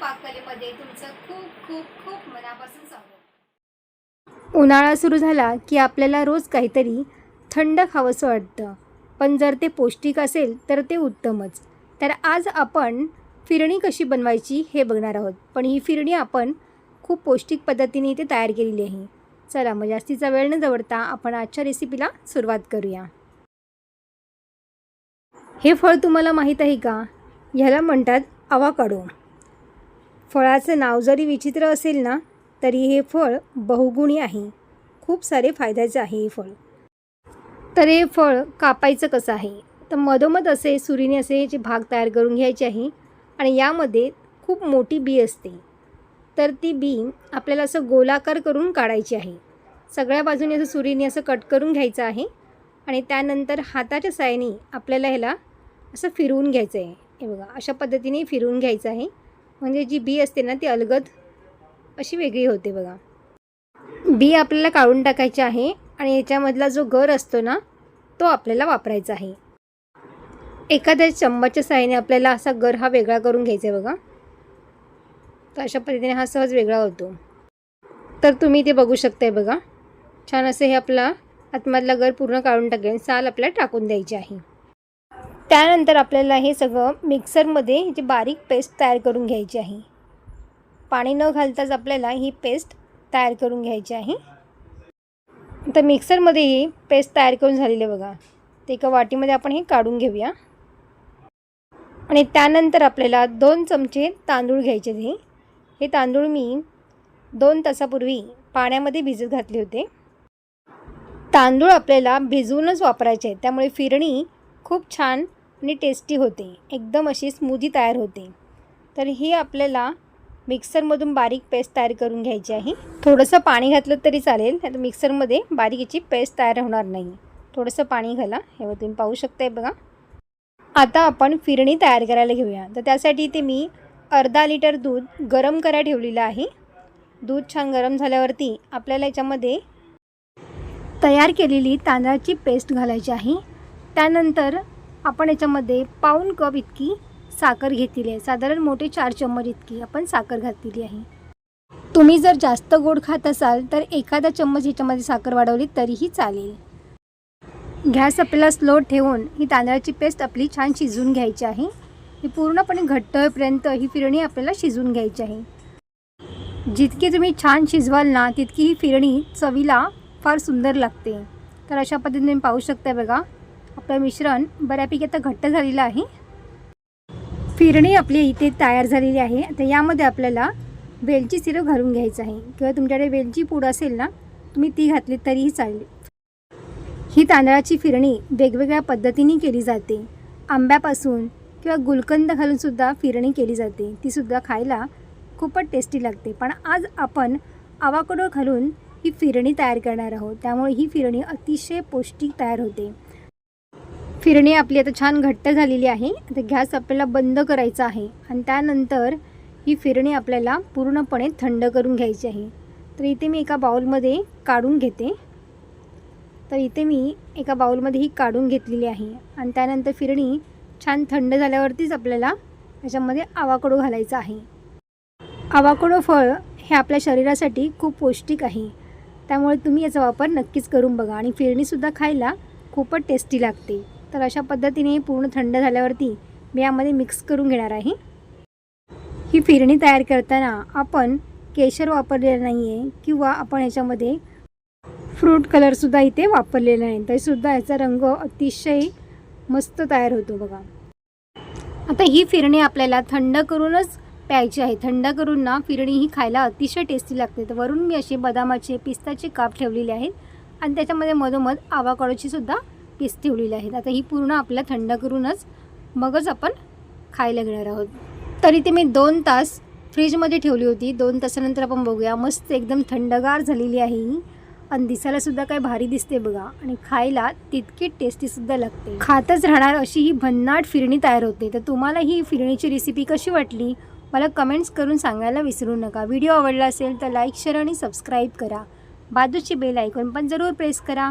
पाककलेमध्ये तुमचं खूप खूप खूप मनापासून स्वागत. उन्हाळा सुरू झाला की आपल्याला रोज काहीतरी थंड खावंसं वाटतं. पण जर ते पौष्टिक असेल तर ते उत्तमच. तर आज आपण फिरणी कशी बनवायची हे बघणार आहोत. पण ही फिरणी आपण खूप पौष्टिक पद्धतीने इथे तयार केलेली आहे. चला मग जास्तीचा वेळ न जवळता आपण आजच्या रेसिपीला सुरुवात करूया. हे फळ तुम्हाला माहीत आहे का? ह्याला म्हणतात आवाकाडो फळाचं नाव जरी विचित्र असेल ना तरी हे फळ बहुगुणी आहे. खूप सारे फायद्याचे आहे हे फळ. तर हे फळ कापायचं कसं आहे? तर मधोमध असे सुरीने असे जे भाग तयार करून घ्यायचे आहे आणि यामध्ये खूप मोठी बी असते. तर ती बी आपल्याला असं गोलाकार करून काढायची आहे. सगळ्या बाजूने असं सुरीने असं कट करून घ्यायचं आहे आणि त्यानंतर हाताच्या साहाय्याने आपल्याला ह्याला असं फिरवून घ्यायचं आहे. हे बघा अशा पद्धतीने फिरवून घ्यायचं आहे. म्हणजे जी बी असते ना ती अलगद अशी वेगळी होते बघा. बी आपल्याला काढून टाकायची आहे आणि याच्यामधला जो गर असतो ना तो आपल्याला वापरायचा आहे. एखाद्या चम्मचच्या साहाय्याने आपल्याला असा गर हा वेगळा करून घ्यायचा आहे बघा. तर अशा पद्धतीने हा सहज वेगळा होतो. तर तुम्ही ते बघू शकताय बघा. छान असं हे आपला आतमधला गर पूर्ण काढून टाकेल साल आपल्याला टाकून द्यायची आहे. त्यानंतर आपल्याला हे सगळं मिक्सरमध्ये जी बारीक पेस्ट तयार करून घ्यायची आहे पाणी न घालताच आपल्याला ही पेस्ट तयार करून घ्यायची आहे. तर मिक्सरमध्ये ही पेस्ट तयार करून झालेली आहे बघा. ते एका वाटीमध्ये आपण हे काढून घेऊया. आणि त्यानंतर आपल्याला दोन चमचे तांदूळ घ्यायचे हे. हे तांदूळ मी दोन तासापूर्वी पाण्यामध्ये भिजत घातले होते. तांदूळ आपल्याला भिजवूनच वापरायचे आहेत. त्यामुळे फिरणी खूप छान आणि टेस्टी होते. एकदम अशी स्मूदी तयार होते. तर ही आपल्याला मिक्सरमधून बारीक पेस्ट तयार करून घ्यायची आहे. थोडंसं पाणी घातलं तरी चालेल आता तर मिक्सरमध्ये बारीकीची पेस्ट तयार होणार नाही. थोडंसं पाणी घाला. हे तुम्ही पाहू शकताय बघा. आता आपण फिरणी तयार करायला घेऊया. तर त्यासाठी ते मी अर्धा लिटर दूध गरम करायला ठेवलेलं आहे. दूध छान गरम झाल्यावरती आपल्याला याच्यामध्ये तयार केलेली तांदळाची पेस्ट घालायची आहे. त्यानंतर आपण याच्यामध्ये पाऊण कप इतकी साखर घेतलेली आहे. साधारण मोठे चार चम्मच इतकी आपण साखर घातलेली आहे. तुम्ही जर जास्त गोड खात असाल तर एखादा चम्मच ह्याच्यामध्ये साखर वाढवली तरीही चालेल. गॅस आपल्याला स्लो ठेवून ही तांदळाची पेस्ट आपली छान शिजवून घ्यायची आहे. ही पूर्णपणे घट्ट होईपर्यंत ही फिरणी आपल्याला शिजवून घ्यायची आहे. जितकी तुम्ही छान शिजवाल ना तितकी ही फिरणी चवीला फार सुंदर लागते. तर अशा पद्धतीने पाहू शकता बघा. आपलं मिश्रण बऱ्यापैकी आता घट्ट झालेलं आहे. फिरणी आपली इथे तयार झालेली आहे. तर यामध्ये आपल्याला वेलची सिरप घालून घ्यायचं आहे. किंवा तुमच्याकडे वेलची पूड असेल ना तुम्ही ती घातली तरीही चालेल. ही तांदळाची फिरणी वेगवेगळ्या पद्धतीने केली जाते. आंब्यापासून किंवा गुलकंद घालूनसुद्धा फिरणी केली जाते. तीसुद्धा खायला खूपच टेस्टी लागते. पण आज आपण आवाकडो घालून ही फिरणी तयार करणार आहोत. त्यामुळे ही फिरणी अतिशय पौष्टिक तयार होते. फिरणी आपली आता छान घट्ट झालेली आहे. आता गॅस आपल्याला बंद करायचा आहे. आणि त्यानंतर ही फिरणी आपल्याला पूर्णपणे थंड करून घ्यायची आहे. तर इथे मी एका बाउलमध्ये काढून घेते. तर इथे मी एका बाउलमध्ये ही काढून घेतलेली आहे. आणि त्यानंतर फिरणी छान थंड झाल्यावरतीच आपल्याला त्याच्यामध्ये आवाकडो घालायचा आहे. आवाकडो फळ हे आपल्या शरीरासाठी खूप पौष्टिक आहे. त्यामुळे तुम्ही याचा वापर नक्कीच करून बघा. आणि फिरणीसुद्धा खायला खूपच टेस्टी लागते. तर अशा पद्धतीने पूर्ण थंड झाल्यावरती मी यामध्ये मिक्स करून घेणार आहे. ही फिरणी तयार करताना आपण केशर वापरलेलं नाही आहे किंवा आपण याच्यामध्ये फ्रूट कलरसुद्धा इथे वापरलेला नाही. तरीसुद्धा याचा रंग अतिशय मस्त तयार होतो बघा. आता ही फिरणी आपल्याला थंड करूनच प्यायची आहे. थंड करून ना फिरणी ही खायला अतिशय टेस्टी लागते. तर वरून मी असे बदामाचे पिस्ताचे काप ठेवलेले आहेत. आणि त्याच्यामध्ये मधोमध आवाकाडोची सुद्धा पीस ठेवलेले आहेत. आता ही पूर्ण आपल्याला थंड करूनच मगच आपण खायला घेणार आहोत. तरी ते मी दोन तास फ्रीजमध्ये ठेवली होती. दोन तासानंतर आपण बघूया. मस्त एकदम थंडगार झालेली आहे ही. आणि दिसायलासुद्धा काय भारी दिसते बघा. आणि खायला तितकी टेस्टीसुद्धा लागते. खातच राहणार अशी ही भन्नाट फिरणी तयार होते. तर तुम्हाला ही फिरणीची रेसिपी कशी वाटली? मला कमेंट्स करून सांगायला विसरू नका. व्हिडिओ आवडला असेल तर लाईक शेअर आणि सबस्क्राईब करा. बाजूची बेल आयकॉन पण जरूर प्रेस करा.